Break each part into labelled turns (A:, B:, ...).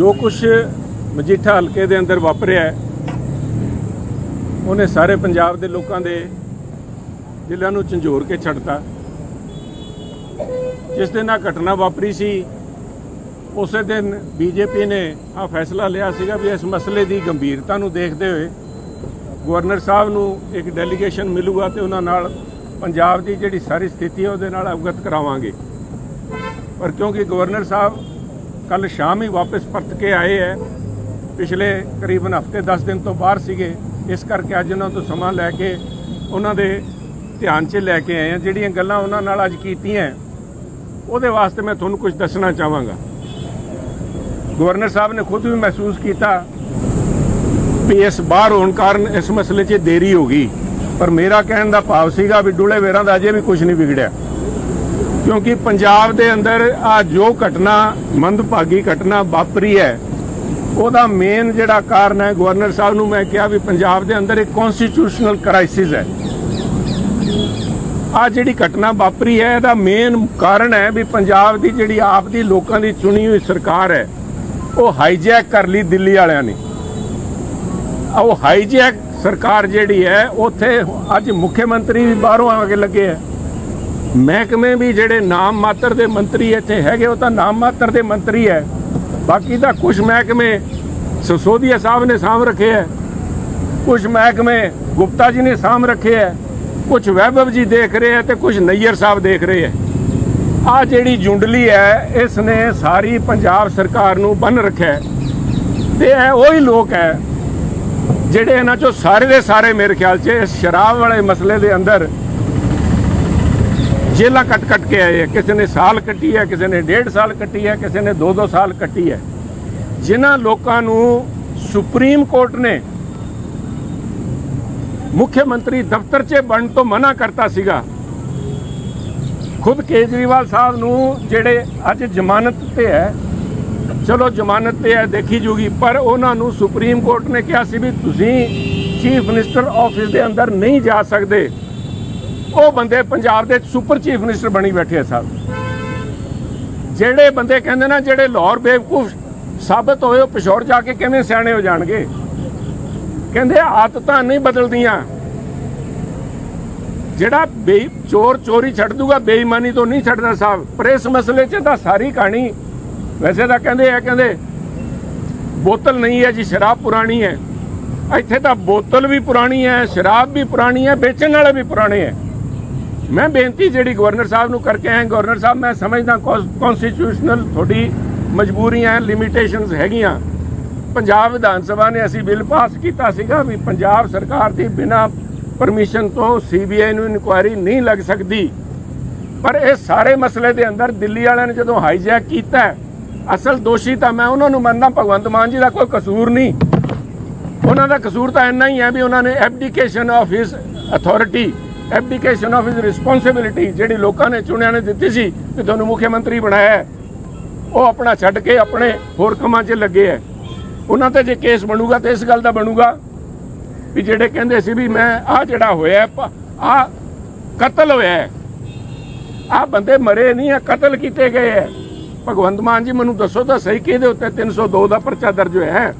A: ਜੋ ਕੁਝ ਮਜੀਠਾ ਹਲਕੇ ਦੇ ਅੰਦਰ ਵਾਪਰਿਆ ਹੈ, ਉਹਨੇ ਸਾਰੇ ਪੰਜਾਬ ਦੇ ਲੋਕਾਂ ਦੇ ਦਿਲਾਂ ਨੂੰ ਝੰਜੋਰ ਕੇ ਛੱਡਤਾ। ਜਿਸ ਦਿਨ ਆ ਘਟਨਾ ਵਾਪਰੀ ਸੀ ਉਸੇ ਦਿਨ ਬੀਜੇਪੀ ਨੇ ਆ ਫੈਸਲਾ ਲਿਆ ਸੀਗਾ ਵੀ ਇਸ ਮਸਲੇ ਦੀ ਗੰਭੀਰਤਾ ਨੂੰ ਦੇਖਦੇ ਹੋਏ ਗਵਰਨਰ ਸਾਹਿਬ ਨੂੰ ਇੱਕ ਡੈਲੀਗੇਸ਼ਨ ਮਿਲੂਗਾ ਤੇ ਉਹਨਾਂ ਨਾਲ ਪੰਜਾਬ ਦੀ ਜਿਹੜੀ ਸਾਰੀ ਸਥਿਤੀ ਹੈ ਉਹਦੇ ਨਾਲ ਅਵਗਤ ਕਰਾਵਾਂਗੇ। ਪਰ ਕਿਉਂਕਿ ਗਵਰਨਰ ਸਾਹਿਬ ਕੱਲ ਸ਼ਾਮ ਹੀ ਵਾਪਸ ਪਰਤ ਕੇ ਆਏ ਹੈ। ਪਿਛਲੇ ਕਰੀਬਨ ਹਫ਼ਤੇ 10 ਦਿਨ ਤੋਂ ਬਾਹਰ ਸੀਗੇ। ਇਸ ਕਰਕੇ ਅੱਜ ਉਹਨਾਂ ਤੋਂ ਸਮਾਂ ਲੈ ਕੇ ਉਹਨਾਂ ਦੇ ਧਿਆਨ 'ਚ ਲੈ ਕੇ ਆਏ ਆ ਜਿਹੜੀਆਂ ਗੱਲਾਂ ਉਹਨਾਂ ਨਾਲ ਅੱਜ ਕੀਤੀਆਂ ਉਹਦੇ ਵਾਸਤੇ ਮੈਂ ਤੁਹਾਨੂੰ ਕੁਝ ਦੱਸਣਾ ਚਾਹਾਂਗਾ। ਗਵਰਨਰ ਸਾਹਿਬ ਨੇ ਖੁਦ ਵੀ ਮਹਿਸੂਸ ਕੀਤਾ, ਵੀ ਇਸ ਬਾਹਰ ਹੋਣ ਕਾਰਨ ਇਸ ਮਸਲੇ 'ਚ ਦੇਰੀ ਹੋ ਗਈ। ਪਰ ਮੇਰਾ ਕਹਿਣ ਦਾ ਭਾਵ ਸੀਗਾ ਵੀ ਡੁੱਲੇ ਵੇਰਾਂ ਦਾ ਅਜੇ ਵੀ ਕੁਝ ਨਹੀਂ ਵਿਗੜਿਆ। ਕਿਉਂਕਿ ਪੰਜਾਬ ਦੇ ਅੰਦਰ ਆ ਜੋ ਘਟਨਾ, ਮੰਦਭਾਗੀ ਘਟਨਾ ਵਾਪਰੀ ਹੈ, ਉਹਦਾ ਮੇਨ ਜਿਹੜਾ ਕਾਰਨ ਹੈ, ਗਵਰਨਰ ਸਾਹਿਬ ਨੂੰ ਮੈਂ ਕਿਹਾ ਵੀ ਪੰਜਾਬ ਦੇ ਅੰਦਰ ਇੱਕ ਕਨਸਟੀਟਿਊਸ਼ਨਲ ਕ੍ਰਾਈਸਿਸ ਹੈ। ਆ ਜਿਹੜੀ ਘਟਨਾ ਵਾਪਰੀ ਹੈ, ਇਹਦਾ ਮੇਨ ਕਾਰਨ ਹੈ ਵੀ ਪੰਜਾਬ ਦੀ ਜਿਹੜੀ ਆਪ ਦੀ ਲੋਕਾਂ ਦੀ ਚੁਣੀ ਹੋਈ ਸਰਕਾਰ ਹੈ, ਉਹ ਹਾਈਜੈਕ ਕਰ ਲਈ ਦਿੱਲੀ ਵਾਲਿਆਂ ਨੇ। ਉਹ ਹਾਈਜੈਕ ਸਰਕਾਰ ਜਿਹੜੀ ਹੈ, ਉੱਥੇ ਅੱਜ ਮੁੱਖ ਮੰਤਰੀ ਵੀ ਬਾਹਰੋਂ ਆ ਕੇ ਲੱਗੇ ਹੈ। ਮਹਿਕਮੇ ਵੀ ਜਿਹੜੇ ਨਾਮ ਮਾਤਰ ਦੇ ਮੰਤਰੀ ਇੱਥੇ ਹੈਗੇ, ਉਹ ਤਾਂ ਨਾਮ ਮਾਤਰ ਦੇ ਮੰਤਰੀ ਹੈ। ਬਾਕੀ ਤਾਂ ਕੁਝ ਮਹਿਕਮੇ ਸਸੋਦੀਆ ਸਾਹਿਬ ਨੇ ਸਾਂਭ ਰੱਖੇ ਹੈ। ਕੁਝ ਮਹਿਕਮੇ ਗੁਪਤਾ ਜੀ ਨੇ ਸਾਂਭ ਰੱਖੇ ਹੈ। ਕੁਝ ਵੈਭਵ ਜੀ ਦੇਖ ਰਹੇ ਹੈ ਤੇ ਕੁਝ ਨਈਅਰ ਸਾਹਿਬ ਦੇਖ ਰਹੇ ਹੈ। ਆ ਜਿਹੜੀ ਜੁੰਡਲੀ ਹੈ, ਇਸ ਨੇ ਸਾਰੀ ਪੰਜਾਬ ਸਰਕਾਰ ਨੂੰ ਬੰਨ ਰੱਖਿਆ ਹੈ। ਤੇ ਇਹ ਉਹੀ ਲੋਕ ਹੈ, ਜਿਹੜੇ ਇਹਨਾਂ ਚੋਂ ਸਾਰੇ ਦੇ ਸਾਰੇ ਮੇਰੇ ਖਿਆਲ 'ਚ ਇਸ ਸ਼ਰਾਬ ਵਾਲੇ ਮਸਲੇ ਦੇ ਅੰਦਰ ਜੇਲਾਂ ਕੱਟ ਕੱਟ ਕੇ ਆਏ ਹੈ ਕਿਸੇ ਨੇ ਸਾਲ ਕੱਟੀ ਹੈ, ਕਿਸੇ ਨੇ ਡੇਢ ਸਾਲ ਕੱਟੀ ਹੈ, ਕਿਸੇ ਨੇ 2-2 ਸਾਲ ਕੱਟੀ ਹੈ। ਜਿਨ੍ਹਾਂ ਲੋਕਾਂ ਨੂੰ ਸੁਪਰੀਮ ਕੋਰਟ ਨੇ ਮੁੱਖ ਮੰਤਰੀ ਦਫ਼ਤਰ 'ਚ ਬਣਨ ਤੋਂ ਮਨਾ ਕਰਤਾ ਸੀਗਾ। ਖੁਦ ਕੇਜਰੀਵਾਲ ਸਾਹਿਬ ਨੂੰ ਜਿਹੜੇ ਅੱਜ ਜ਼ਮਾਨਤ ਤੇ ਹੈ, ਚਲੋ ਜ਼ਮਾਨਤ ਤੇ ਹੈ, ਦੇਖੀ ਜੂਗੀ, ਪਰ ਉਹਨਾਂ ਨੂੰ ਸੁਪਰੀਮ ਕੋਰਟ ਨੇ ਕਿਹਾ ਸੀ ਵੀ ਤੁਸੀਂ ਚੀਫ ਮਿਨਿਸਟਰ ਆਫਿਸ ਦੇ ਅੰਦਰ ਨਹੀਂ ਜਾ ਸਕਦੇ। ਉਹ ਬੰਦੇ ਪੰਜਾਬ ਦੇ ਸੁਪਰ ਚੀਫ ਮਿਨਿਸਟਰ ਬਣੀ ਬੈਠੇ ਆ ਸਾਹਿਬ। ਜਿਹੜੇ ਬੰਦੇ ਕਹਿੰਦੇ ਨਾ, ਜਿਹੜੇ ਲਾਹੌਰ ਬੇਵਕੂਫ ਸਾਬਤ ਹੋਏ, ਉਹ ਪਿਸ਼ੌਰ ਜਾ ਕੇ ਕਿਵੇਂ ਸਿਆਣੇ ਹੋ ਜਾਣਗੇ? ਕਹਿੰਦੇ ਆਦਤਾਂ ਨਹੀਂ ਬਦਲਦੀਆਂ। ਜਿਹੜਾ ਬੇ ਚੋਰ ਚੋਰੀ ਛੱਡ ਦੂਗਾ, ਬੇਈਮਾਨੀ ਤੋਂ ਨਹੀਂ ਛੱਡਦਾ ਸਾਹਿਬ। ਪਰ ਇਸ ਮਸਲੇ 'ਚ ਤਾਂ ਸਾਰੀ ਕਹਾਣੀ ਵੈਸੇ ਤਾਂ ਕਹਿੰਦੇ ਆ, ਕਹਿੰਦੇ ਬੋਤਲ ਨਹੀਂ ਹੈ ਜੀ, ਸ਼ਰਾਬ ਪੁਰਾਣੀ ਹੈ। ਇੱਥੇ ਤਾਂ ਬੋਤਲ ਵੀ ਪੁਰਾਣੀ ਹੈ, ਸ਼ਰਾਬ ਵੀ ਪੁਰਾਣੀ ਹੈ, ਵੇਚਣ ਵਾਲੇ ਵੀ ਪੁਰਾਣੇ ਹੈ। ਮੈਂ ਬੇਨਤੀ ਜਿਹੜੀ ਗਵਰਨਰ ਸਾਹਿਬ ਨੂੰ ਕਰਕੇ ਆਇਆ, ਗਵਰਨਰ ਸਾਹਿਬ, ਮੈਂ ਸਮਝਦਾ ਕਨਸਟੀਟਿਊਸ਼ਨਲ ਤੁਹਾਡੀ ਮਜਬੂਰੀਆਂ ਲਿਮਿਟੇਸ਼ਨਸ ਹੈਗੀਆਂ। ਪੰਜਾਬ ਵਿਧਾਨ ਸਭਾ ਨੇ ਅਸੀਂ ਬਿੱਲ ਪਾਸ ਕੀਤਾ ਸੀਗਾ ਵੀ ਪੰਜਾਬ ਸਰਕਾਰ ਦੀ ਬਿਨਾ ਪਰਮਿਸ਼ਨ ਤੋਂ ਸੀਬੀਆਈ ਨੂੰ ਇਨਕੁਆਇਰੀ ਨਹੀਂ ਲੱਗ ਸਕਦੀ। ਪਰ ਇਹ ਸਾਰੇ ਮਸਲੇ ਦੇ ਅੰਦਰ ਦਿੱਲੀ ਵਾਲਿਆਂ ਨੇ ਜਦੋਂ ਹਾਈਜੈਕ ਕੀਤਾ, ਅਸਲ ਦੋਸ਼ੀ ਤਾਂ ਮੈਂ ਉਹਨਾਂ ਨੂੰ ਮੰਨਦਾ, ਭਗਵੰਤ ਮਾਨ ਜੀ ਦਾ ਕੋਈ ਕਸੂਰ ਨਹੀਂ। ਉਹਨਾਂ ਦਾ ਕਸੂਰ ਤਾਂ ਇੰਨਾ ਹੀ ਹੈ ਵੀ ਉਹਨਾਂ ਨੇ abdication of his authority application of his responsibility ਜਿਹੜੀ ਲੋਕਾਂ ਨੇ ਚੁਣਿਆ ਨੇ ਦਿੱਤੀ ਸੀ ਕਿ ਤੁਹਾਨੂੰ ਮੁੱਖ ਮੰਤਰੀ ਬਣਾਇਆ ਉਹ ਆਪਣਾ ਛੱਡ ਕੇ ਆਪਣੇ ਹੋਰ ਕੰਮਾਂ 'ਚ ਲੱਗੇ ਹੈ। ਉਹਨਾਂ ਤੇ ਜੇ ਕੇਸ ਬਣੂਗਾ ਤੇ ਇਸ ਗੱਲ ਦਾ ਬਣੂਗਾ ਵੀ ਜਿਹੜੇ ਕਹਿੰਦੇ ਸੀ ਵੀ ਮੈਂ ਆ ਜਿਹੜਾ ਹੋਇਆ ਆ ਕਤਲ ਹੋਇਆ ਆ ਬੰਦੇ ਮਰੇ ਨਹੀਂ ਆ ਕਤਲ ਕੀਤੇ ਗਏ ਹੈ। ਭਗਵੰਤ ਮਾਨ ਜੀ, ਮੈਨੂੰ ਦੱਸੋ ਤਾਂ ਸਹੀ ਕਿਹਦੇ ਉੱਤੇ 302 ਦਾ ਪਰਚਾ ਦਰਜ ਹੋਇਆ ਹੈ?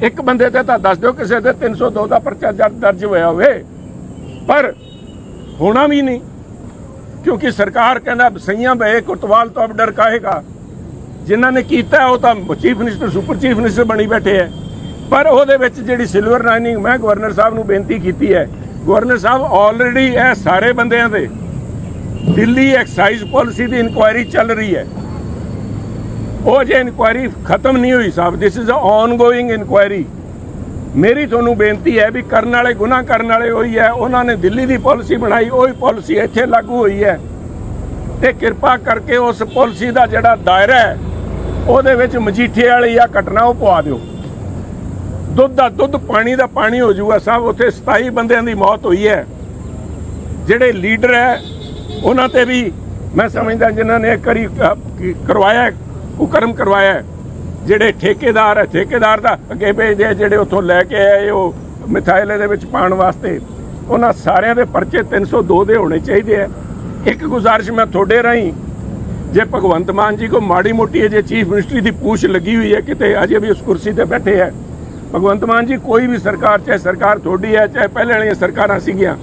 A: ਇੱਕ ਬੰਦੇ ਤੇ ਤਾਂ ਦੱਸ ਦਿਓ ਕਿਸੇ ਤੇ 302 ਦਾ ਪਰਚਾ ਦਰਜ ਹੋਇਆ ਹੋਵੇ। ਪਰ ਹੋਣਾ ਵੀ ਨਹੀਂ। ਕਿਉਂਕਿ ਸਰਕਾਰ ਕਹਿੰਦਾ ਸਈਆਂ ਬਏ ਕੁਤਵਾਲ ਤੋਂ ਡਰ ਕਾਹੇਗਾ? ਜਿਨ੍ਹਾਂ ਨੇ ਕੀਤਾ, ਉਹ ਤਾਂ chief minister super chief minister ਬਣੀ ਬੈਠੇ ਹੈ ਪਰ ਉਹਦੇ ਵਿੱਚ ਜਿਹੜੀ ਸਿਲਵਰ ਲਾਈਨਿੰਗ ਮੈਂ ਗਵਰਨਰ ਸਾਹਿਬ ਨੂੰ ਬੇਨਤੀ ਕੀਤੀ ਹੈ ਗਵਰਨਰ ਸਾਹਿਬ ਆਲਰੇਡੀ ਇਹ ਸਾਰੇ ਬੰਦਿਆਂ ਦੇ। ਦਿੱਲੀ ਐਕਸਾਈਜ਼ ਪਾਲਿਸੀ ਦੀ ਇਨਕੁਆਇਰੀ ਚੱਲ ਰਹੀ ਹੈ ਉਹ ਜੇ ਇਨਕੁਆਇਰੀ ਖਤਮ ਨਹੀਂ ਹੋਈ, ਸਾਹਿਬ this is a ongoing inquiry ਮੇਰੀ ਤੁਹਾਨੂੰ ਬੇਨਤੀ ਹੈ ਵੀ ਕਰਨ ਵਾਲੇ ਗੁਨਾਹ ਕਰਨ ਵਾਲੇ ਉਹੀ ਹੈ, ਉਹਨਾਂ ਨੇ ਦਿੱਲੀ ਦੀ ਪਾਲਿਸੀ ਬਣਾਈ, ਉਹੀ ਪਾਲਿਸੀ ਇੱਥੇ ਲਾਗੂ ਹੋਈ ਹੈ। ਤੇ ਕਿਰਪਾ ਕਰਕੇ ਉਸ ਪਾਲਿਸੀ ਦਾ ਜਿਹੜਾ ਦਾਇਰਾ ਹੈ, ਉਹਦੇ ਵਿੱਚ ਮਜੀਠੇ ਵਾਲੀ ਆ ਘਟਨਾ ਉਹ ਪਵਾ ਦਿਓ। ਦੁੱਧ ਦਾ ਦੁੱਧ, ਪਾਣੀ ਦਾ ਪਾਣੀ ਹੋ ਜਾਊਗਾ ਸਾਹਿਬ ਉੱਥੇ 27 ਬੰਦਿਆਂ ਦੀ ਮੌਤ ਹੋਈ ਹੈ। ਜਿਹੜੇ ਲੀਡਰ ਹੈ, ਉਹਨਾਂ ਤੇ ਵੀ ਮੈਂ ਸਮਝਦਾ ਜਿਨ੍ਹਾਂ ਨੇ ਕਰੀ ਕਰਵਾਇਆ ਕੁਕਰਮ ਕਰਵਾਇਆ ਜਿਹੜੇ ਠੇਕੇਦਾਰ ਹੈ ਠੇਕੇਦਾਰ ਦਾ ਅੱਗੇ ਭੇਜਦੇ ਆ, ਜਿਹੜੇ ਉੱਥੋਂ ਲੈ ਕੇ ਆਏ ਉਹ ਮਿਥਾਇਲੇ ਦੇ ਵਿੱਚ ਪਾਉਣ ਵਾਸਤੇ, ਉਹਨਾਂ ਸਾਰਿਆਂ ਦੇ ਪਰਚੇ 302 ਦੇ ਹੋਣੇ ਚਾਹੀਦੇ ਆ। ਇੱਕ ਗੁਜ਼ਾਰਿਸ਼ ਮੈਂ ਤੁਹਾਡੇ ਰਾਹੀਂ, ਜੇ ਭਗਵੰਤ ਮਾਨ ਜੀ ਕੋ ਮਾੜੀ ਮੋਟੀ ਅਜੇ ਚੀਫ ਮਿਨਿਸਟਰੀ ਦੀ ਪੂਛ ਲੱਗੀ ਹੋਈ ਹੈ, ਕਿਤੇ ਅਜੇ ਵੀ ਉਸ ਕੁਰਸੀ ਤੇ ਬੈਠੇ ਹੈ ਭਗਵੰਤ ਮਾਨ ਜੀ, ਕੋਈ ਵੀ ਸਰਕਾਰ, ਚਾਹੇ ਸਰਕਾਰ ਤੁਹਾਡੀ ਹੈ, ਚਾਹੇ ਪਹਿਲੇ ਵਾਲੀਆਂ ਸਰਕਾਰਾਂ ਸੀਗੀਆਂ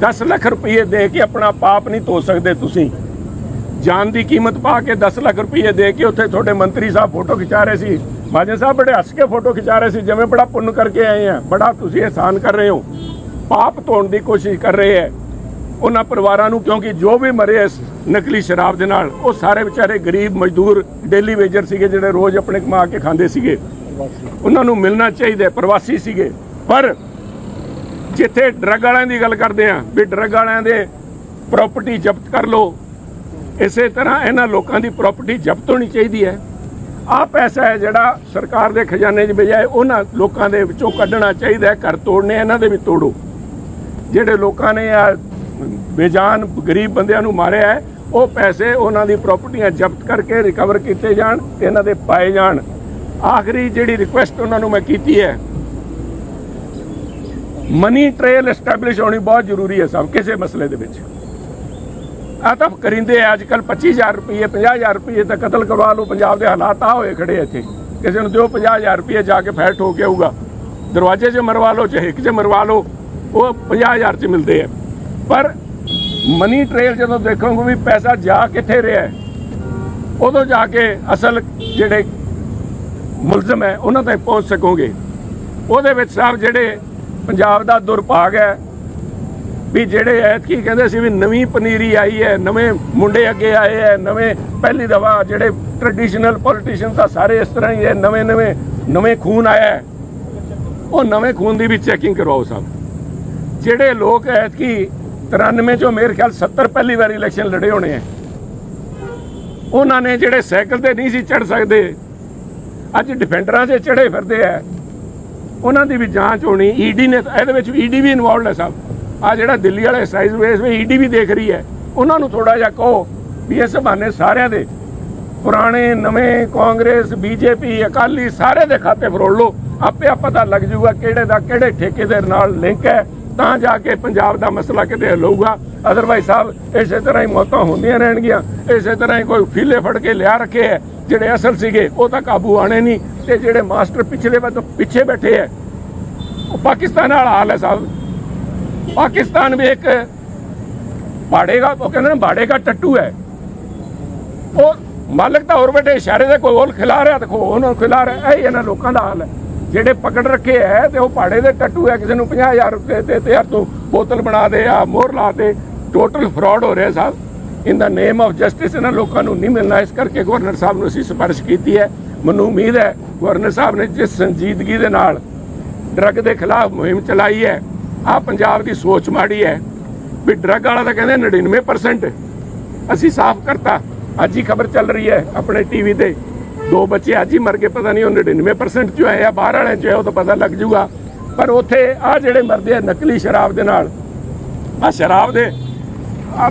A: 10 ਲੱਖ ਰੁਪਏ ਦੇ ਕੇ ਆਪਣਾ ਪਾਪ ਨਹੀਂ ਧੋ ਸਕਦੇ ਤੁਸੀਂ। ਜਾਨ ਦੀ ਕੀਮਤ ਪਾ ਕੇ 10 ਲੱਖ ਰੁਪਏ ਦੇ ਕੇ ਉੱਥੇ ਤੁਹਾਡੇ ਮੰਤਰੀ ਸਾਹਿਬ ਫੋਟੋ ਖਿਚਾ ਰਹੇ ਸੀ। ਮਾਜਨ ਸਾਹਿਬ ਬੜੇ ਹੱਸ ਕੇ ਫੋਟੋ ਖਿਚਾ ਰਹੇ ਸੀ, ਜਿਵੇਂ ਬੜਾ ਪੁੰਨ ਕਰਕੇ ਆਏ ਆ। ਬੜਾ ਤੁਸੀਂ ਇਹਸਾਨ ਕਰ ਰਹੇ ਹੋ। ਪਾਪ ਧੋਣ ਦੀ ਕੋਸ਼ਿਸ਼ ਕਰ ਰਹੇ ਹੈ ਉਹਨਾਂ ਪਰਿਵਾਰਾਂ ਨੂੰ ਕਿਉਂਕਿ ਜੋ ਵੀ ਮਰੇ ਇਸ ਨਕਲੀ ਸ਼ਰਾਬ ਦੇ ਨਾਲ, ਉਹ ਸਾਰੇ ਵਿਚਾਰੇ ਗਰੀਬ ਮਜ਼ਦੂਰ ਡੇਲੀ ਵੇਜਰ ਸੀਗੇ ਜਿਹੜੇ ਰੋਜ਼ ਆਪਣੇ ਕਮਾ ਕੇ ਖਾਂਦੇ ਸੀਗੇ। ਉਹਨਾਂ ਨੂੰ ਮਿਲਣਾ ਚਾਹੀਦਾ ਪ੍ਰਵਾਸੀ ਸੀਗੇ। ਪਰ ਜਿੱਥੇ ਡਰੱਗ ਵਾਲਿਆਂ ਦੀ ਗੱਲ ਕਰਦੇ ਆ, ਵੀ ਡਰੱਗ ਵਾਲਿਆਂ ਦੇ ਪ੍ਰਾਪਰਟੀ ਜ਼ਬਤ ਕਰ ਲਓ ਇਸੇ ਤਰ੍ਹਾਂ ਇਹਨਾਂ ਲੋਕਾਂ ਦੀ ਪ੍ਰਾਪਰਟੀ ਜ਼ਬਤ ਹੋਣੀ ਚਾਹੀਦੀ ਹੈ। ਆਹ ਪੈਸਾ ਹੈ ਜਿਹੜਾ ਸਰਕਾਰ ਦੇ ਖਜ਼ਾਨੇ 'ਚ ਬਜਾਏ ਉਹਨਾਂ ਲੋਕਾਂ ਦੇ ਵਿੱਚੋਂ ਕੱਢਣਾ ਚਾਹੀਦਾ ਹੈ, ਘਰ ਤੋੜਨੇ ਇਹਨਾਂ ਦੇ ਵੀ ਤੋੜੋ। ਜਿਹੜੇ ਲੋਕਾਂ ਨੇ ਆ ਬੇਜਾਨ ਗਰੀਬ ਬੰਦਿਆਂ ਨੂੰ ਮਾਰਿਆ ਹੈ, ਉਹ ਪੈਸੇ ਉਹਨਾਂ ਦੀ ਪ੍ਰਾਪਰਟੀਆਂ ਜ਼ਬਤ ਕਰਕੇ ਰਿਕਵਰ ਕੀਤੇ ਜਾਣ ਤੇ ਇਹਨਾਂ ਦੇ ਪਾਏ ਜਾਣ। ਆਖਰੀ ਜਿਹੜੀ ਰਿਕੁਐਸਟ ਉਹਨਾਂ ਨੂੰ ਮੈਂ ਕੀਤੀ ਹੈ ਮਨੀ ਟ੍ਰੇਲ ਐਸਟੈਬਲਿਸ਼ ਹੋਣੀ ਬਹੁਤ ਜ਼ਰੂਰੀ ਹੈ ਸਭ ਕਿਸੇ ਮਸਲੇ ਦੇ ਵਿੱਚ। ਆ ਤਾਂ ਕਰਿੰਦੇ ਆ ਅੱਜ ਕੱਲ 25000 ਰੁਪਏ 50000 ਰੁਪਏ ਤਾਂ ਕਤਲ ਕਰਵਾ ਲਓ ਪੰਜਾਬ ਦੇ ਹਾਲਾਤ ਆ ਹੋਏ ਖੜੇ ਇੱਥੇ। ਕਿਸੇ ਨੂੰ ਦਿਓ 50000 ਰੁਪਏ ਜਾ ਕੇ ਫੈਟ ਹੋ ਕੇ ਆਊਗਾ। ਦਰਵਾਜ਼ੇ 'ਚ ਮਰਵਾ ਲਓ ਚਾਹੇ ਇੱਕ 'ਚ ਮਰਵਾ ਲਓ ਉਹ 50000 'ਚ ਮਿਲਦੇ ਆ। ਪਰ ਮਨੀ ਟ੍ਰੇਲ ਜਦੋਂ ਦੇਖੋਗੇ ਵੀ ਪੈਸਾ ਜਾ ਕਿੱਥੇ ਰਿਹਾ ਹੈ, ਉਦੋਂ ਜਾ ਕੇ ਅਸਲ ਜਿਹੜੇ ਮੁਲਜ਼ਮ ਹੈ ਉਹਨਾਂ ਤੱਕ ਪਹੁੰਚ ਸਕੋਗੇ। ਉਹਦੇ ਵਿੱਚ ਸਾਹਿਬ ਜਿਹੜੇ ਪੰਜਾਬ ਦਾ ਦੁਰਭਾਗ ਹੈ ਵੀ ਜਿਹੜੇ ਐਤਕੀ ਕਹਿੰਦੇ ਸੀ ਵੀ ਨਵੀਂ ਪਨੀਰੀ ਆਈ ਹੈ, ਨਵੇਂ ਮੁੰਡੇ ਅੱਗੇ ਆਏ ਹੈ, ਨਵੇਂ ਪਹਿਲੀ ਦਵਾ ਜਿਹੜੇ ਟ੍ਰੈਡੀਸ਼ਨਲ ਪੋਲੀਟੀਸ਼ੀਅਨ ਤਾਂ ਸਾਰੇ ਇਸ ਤਰ੍ਹਾਂ ਹੀ ਹੈ, ਨਵੇਂ ਨਵੇਂ ਨਵੇਂ ਖੂਨ ਆਇਆ ਉਹ ਨਵੇਂ ਖੂਨ ਦੀ ਵੀ ਚੈਕਿੰਗ ਕਰਵਾਓ ਸਾਹਿਬ ਜਿਹੜੇ ਲੋਕ ਐਤਕੀ 93 ਚੋਂ ਮੇਰੇ ਖਿਆਲ 70 ਪਹਿਲੀ ਵਾਰ ਇਲੈਕਸ਼ਨ ਲੜੇ ਹੋਣੇ ਆ ਉਹਨਾਂ ਨੇ ਜਿਹੜੇ ਸਾਈਕਲ ਤੇ ਨਹੀਂ ਸੀ ਚੜ ਸਕਦੇ, ਅੱਜ ਡਿਫੈਂਡਰਾਂ 'ਤੇ ਚੜੇ ਫਿਰਦੇ ਆ ਉਹਨਾਂ ਦੀ ਵੀ ਜਾਂਚ ਹੋਣੀ, ਈਡੀ ਨੇ ਇਹਦੇ ਵਿੱਚ ਈਡੀ ਵੀ ਇਨਵੋਲਡ ਹੈ ਸਾਹਿਬ ਆ ਜਿਹੜਾ ਦਿੱਲੀ ਵਾਲੇ ਐਕਸਾਈਜ਼ ਵੇਸ ਵੀ ਈਡੀ ਵੀ ਦੇਖ ਰਹੀ ਹੈ, ਉਹਨਾਂ ਨੂੰ ਥੋੜਾ ਜਿਹਾ ਕਹੋ ਵੀ ਇਸ ਬਹਾਨੇ ਸਾਰਿਆਂ ਦੇ ਪੁਰਾਣੇ, ਨਵੇਂ ਕਾਂਗਰਸ, ਬੀਜੇਪੀ, ਅਕਾਲੀ ਸਾਰੇ ਦੇ ਖਾਤੇ ਫਰੋੜ ਲਓ। ਆਪੇ ਆ ਪਤਾ ਲੱਗ ਜਾਊਗਾ ਕਿਹੜੇ ਦਾ ਕਿਹੜੇ ਠੇਕੇ ਦੇ ਨਾਲ ਲਿੰਕ ਹੈ, ਤਾਂ ਜਾ ਕੇ ਪੰਜਾਬ ਦਾ ਮਸਲਾ ਕਿਤੇ ਹੱਲ ਅਦਰਵਾਈਜ਼ ਸਾਹਿਬ, ਇਸੇ ਤਰ੍ਹਾਂ ਹੀ ਮੌਤਾਂ ਹੁੰਦੀਆਂ ਰਹਿਣਗੀਆਂ। ਇਸੇ ਤਰ੍ਹਾਂ ਹੀ ਕੋਈ ਫੀਲੇ ਫੜ ਕੇ ਲਿਆ ਰੱਖੇ ਹੈ, ਜਿਹੜੇ ਅਸਲ ਸੀਗੇ, ਉਹ ਤਾਂ ਕਾਬੂ ਆਣੇ ਨਹੀਂ। ਤੇ ਜਿਹੜੇ ਮਾਸਟਰ ਪਿਛਲੇ ਵੱਲ ਪਿੱਛੇ ਬੈਠੇ ਹੈ, ਉਹ ਪਾਕਿਸਤਾਨ ਵਾਲਾ ਹਾਲ ਹੈ ਸਾਹਿਬ। ਪਾਕਿਸਤਾਨ ਵੀ ਇੱਕ ਬਾੜੇ ਦਾ ਉਹ ਕਹਿੰਦੇ ਨੇ ਬਾੜੇ ਦਾ ਟੱਟੂ ਹੈ। ਉਹ ਮਾਲਕ ਤਾਂ ਹੋਰ ਬੈਠੇ ਸ਼ਹਿਰੇ ਦੇ ਕੋਈ ਹੋਰ ਖਿਲਾ ਰਿਹਾ ਦੇਖੋ, ਉਹਨਾਂ ਨੂੰ ਖਿਲਾ ਰਿਹਾ ਇਹ ਇਹਨਾਂ ਲੋਕਾਂ ਦਾ ਹਾਲ ਹੈ। ਜਿਹੜੇ ਪਕੜ ਰੱਖੇ ਹੈ ਤੇ ਉਹ ਪਾੜੇ ਦੇ ਟੱਟੂ ਹੈ, ਕਿਸੇ ਨੂੰ 50000 ਰੁਪਏ ਤੇ ਤੇ ਤੋਂ ਬੋਤਲ ਬਣਾ ਦੇ ਆ ਮੋਹਰ ਲਾ ਦੇ ਟੋਟਲ ਫਰਾਡ ਹੋ ਰਿਹਾ ਸਾਹਿਬ ਇਨ ਦਾ ਨੇਮ ਆਫ ਜਸਟਿਸ ਇਹਨਾਂ ਲੋਕਾਂ ਨੂੰ ਨਹੀਂ ਮਿਲਣਾ, ਇਸ ਕਰਕੇ ਗਵਰਨਰ ਸਾਹਿਬ ਨੂੰ ਅਸੀਂ ਸਿਫਾਰਿਸ਼ ਕੀਤੀ ਹੈ। ਮੈਨੂੰ ਉਮੀਦ ਹੈ ਗਵਰਨਰ ਸਾਹਿਬ ਨੇ ਜਿਸ ਸੰਜੀਦਗੀ ਦੇ ਨਾਲ ਡਰੱਗ ਦੇ ਖਿਲਾਫ ਮੁਹਿੰਮ ਚਲਾਈ ਹੈ ਆ ਪੰਜਾਬ ਦੀ ਸੋਚ ਮਾੜੀ ਹੈ ਵੀ ਡਰੱਗ ਵਾਲਾ ਤਾਂ ਕਹਿੰਦੇ 99% ਅਸੀਂ ਸਾਫ਼ ਕਰਤਾ। ਅੱਜ ਹੀ ਖਬਰ ਚੱਲ ਰਹੀ ਹੈ ਆਪਣੇ ਟੀਵੀ ਤੇ। ਦੋ ਬੱਚੇ ਅੱਜ ਹੀ ਮਰ ਗਏ ਪਤਾ ਨਹੀਂ ਉਹ 99% ਚੋਂ ਹੈ ਆ ਬਾਹਰ ਵਾਲੇ ਚੋਂ ਆਏ, ਉਹ ਤਾਂ ਪਤਾ ਲੱਗ ਜੂਗਾ ਪਰ ਉੱਥੇ ਆ ਜਿਹੜੇ ਮਰਦੇ ਆ ਨਕਲੀ ਸ਼ਰਾਬ ਦੇ ਨਾਲ ਆ ਸ਼ਰਾਬ ਦੇ ਆ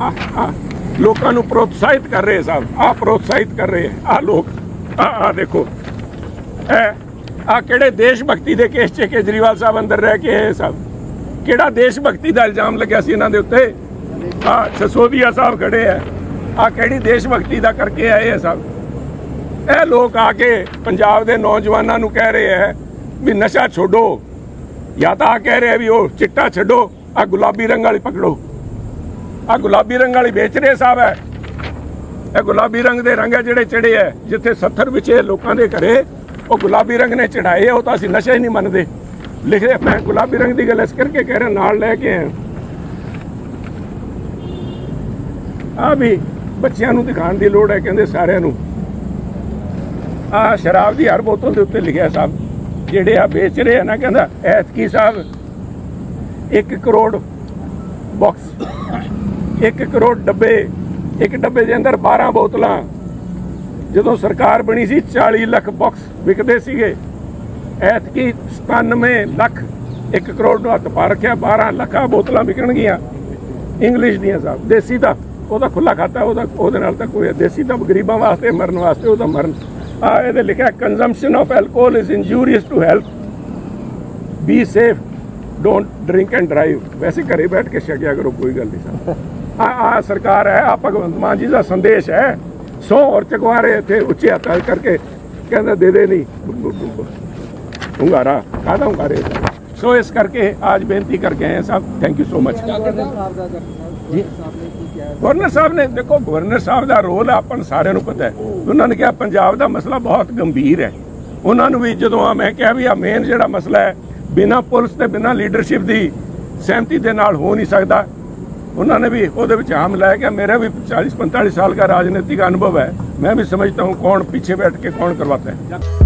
A: ਆਹ- ਲੋਕਾਂ ਨੂੰ ਪ੍ਰੋਤਸਾਹਿਤ ਕਰ ਰਹੇ ਸਭ ਆ ਪ੍ਰੋਤਸਾਹਿਤ ਕਰ ਰਹੇ ਆ ਲੋਕ ਆ ਆ ਦੇਖੋ। ਇਹ ਆ ਕਿਹੜੇ ਦੇਸ਼ ਭਗਤੀ ਦੇ ਕੇਸ 'ਚ ਕੇਜਰੀਵਾਲ ਸਾਹਿਬ ਅੰਦਰ ਰਹਿ ਕੇ ਆਏ ਸਾਹਿਬ? ਕਿਹੜਾ ਦੇਸ਼ ਭਗਤੀ ਦਾ ਇਲਜ਼ਾਮ ਲੱਗਿਆ ਸੀ ਇਹਨਾਂ ਦੇ ਉੱਤੇ? ਆ ਸਸੋਦੀਆ ਸਾਹਿਬ ਖੜੇ ਆ। ਆ ਕਿਹੜੀ ਦੇਸ਼ ਭਗਤੀ ਦਾ ਕਰਕੇ ਆਏ ਆ ਸਭ? ਇਹ ਲੋਕ ਆ ਕੇ ਪੰਜਾਬ ਦੇ ਨੌਜਵਾਨਾਂ ਨੂੰ ਕਹਿ ਰਹੇ ਹੈ ਵੀ ਨਸ਼ਾ ਛੋਡੋ। ਜਾਂ ਤਾਂ ਆ ਕਹਿ ਰਹੇ ਵੀ ਉਹ ਚਿੱਟਾ ਛੱਡੋ, ਆ ਗੁਲਾਬੀ ਰੰਗ ਵਾਲੀ ਪਕੜੋ। ਆ ਗੁਲਾਬੀ ਰੰਗ ਵਾਲੀ ਵੇਚ ਰਹੇ ਸਾਹਿਬ ਹੈ। ਇਹ ਗੁਲਾਬੀ ਰੰਗ ਦੇ ਰੰਗ ਹੈ ਜਿਹੜੇ ਚੜੇ ਹੈ ਜਿੱਥੇ 70 ਵਿਚੇ ਲੋਕਾਂ ਦੇ ਘਰੇ, ਉਹ ਗੁਲਾਬੀ ਰੰਗ ਨੇ ਚੜਾਏ ਉਹ ਤਾਂ ਅਸੀਂ ਨਸ਼ਾ ਹੀ ਨਹੀਂ ਮੰਨਦੇ। ਲਿਖਦੇ ਮੈਂ ਗੁਲਾਬੀ ਰੰਗ ਦੀ ਗੱਲ ਇਸ ਕਰਕੇ ਕਹਿ ਰਿਹਾ, ਨਾਲ ਲੈ ਕੇ ਆਇਆ। ਆ ਵੀ ਬੱਚਿਆਂ ਨੂੰ ਦਿਖਾਉਣ ਦੀ ਲੋੜ ਹੈ, ਕਹਿੰਦੇ ਸਾਰਿਆਂ ਨੂੰ। ਆ ਸ਼ਰਾਬ ਦੀ ਹਰ ਬੋਤਲ ਦੇ ਉੱਤੇ ਲਿਖਿਆ ਸਾਹਿਬ, ਜਿਹੜੇ ਆ ਵੇਚ ਰਹੇ ਆ ਨਾ, ਕਹਿੰਦਾ ਐਤਕੀ ਸਾਹਿਬ 1 ਕਰੋੜ ਬਾਕਸ 1 ਕਰੋੜ ਡੱਬੇ, ਇੱਕ ਡੱਬੇ ਦੇ ਅੰਦਰ 12 ਬੋਤਲਾਂ। ਜਦੋਂ ਸਰਕਾਰ ਬਣੀ ਸੀ 40 ਲੱਖ ਬਾਕਸ ਵਿਕਦੇ ਸੀਗੇ। ਐਤਕੀ 97 ਲੱਖ 1 ਕਰੋੜ ਨੂੰ ਹੱਥ ਪਾ ਰੱਖਿਆ 12 ਲੱਖਾਂ ਬੋਤਲਾਂ ਵਿਕਣਗੀਆਂ ਇੰਗਲਿਸ਼ ਦੀਆਂ ਸਾਹਿਬ ਦੇਸੀ ਦਾ ਉਹਦਾ ਖੁੱਲਾ ਖਾਤਾ, ਉਹਦਾ ਉਹਦੇ ਨਾਲ ਤਾਂ ਕੋਈ ਦੇਸੀ ਤਾਂ ਗਰੀਬਾਂ ਵਾਸਤੇ, ਮਰਨ ਵਾਸਤੇ ਉਹਦਾ ਮਰਨ। ਆ, ਇਹਦੇ ਲਿਖਿਆ consumption of alcohol is injurious to health be safe don't drink and drive ਵੈਸੇ ਘਰੇ ਬੈਠ ਕੇ ਛਕਿਆ ਕਰੋ, ਕੋਈ ਗੱਲ ਨਹੀਂ ਸਾਹਿਬ ਆ ਆ ਸਰਕਾਰ ਹੈ, ਆ ਭਗਵੰਤ ਮਾਨ ਜੀ ਦਾ ਸੰਦੇਸ਼ ਹੈ। ਸੋ ਔਰ ਚਕਵਾਰੇ ਇੱਥੇ ਉੱਚੇ ਹੱਥ ਕਰਕੇ ਕਹਿੰਦਾ, ਦੇ ਦੇ ਨਹੀਂ। ਹੁੰਗਾਰਾ ਕਾਹਦਾ ਹੁੰਗਾਰੇ ਸੋ ਇਸ ਕਰਕੇ ਅੱਜ ਬੇਨਤੀ ਕਰਕੇ ਆਏ ਸਾਹਿਬ thank you so much governor ਸਾਹਿਬ ਨੇ, ਦੇਖੋ, ਗਵਰਨਰ ਸਾਹਿਬ ਦਾ ਰੋਲ ਆਪਣ ਸਾਰਿਆਂ ਨੂੰ ਪਤਾ ਹੈ। ਉਹਨਾਂ ਨੇ ਕਿਹਾ, ਪੰਜਾਬ ਦਾ ਮਸਲਾ ਬਹੁਤ ਗੰਭੀਰ ਹੈ। ਉਹਨਾਂ ਨੂੰ ਵੀ ਜਦੋਂ ਆ ਮੈਂ ਕਿਹਾ ਵੀ ਆ ਮੇਨ ਜਿਹੜਾ ਮਸਲਾ ਹੈ, ਬਿਨਾ ਪੁਲਿਸ ਤੇ, ਬਿਨਾ ਲੀਡਰਸ਼ਿਪ ਦੀ ਸਹਿਮਤੀ ਦੇ ਨਾਲ ਹੋ ਨਹੀਂ ਸਕਦਾ। ਉਹਨਾਂ ਨੇ ਵੀ ਉਹਦੇ ਵਿੱਚ ਆਮ ਲਾਇਆ ਕਿ ਮੇਰਾ ਵੀ 40 45 ਸਾਲ ਦਾ ਰਾਜਨੀਤਿਕ ਅਨੁਭਵ ਹੈ। ਮੈਂ ਵੀ ਸਮਝਦਾ ਹਾਂ ਕੌਣ ਪਿੱਛੇ ਬੈਠ ਕੇ ਕੌਣ ਕਰਵਾਤਾ ਹੈ।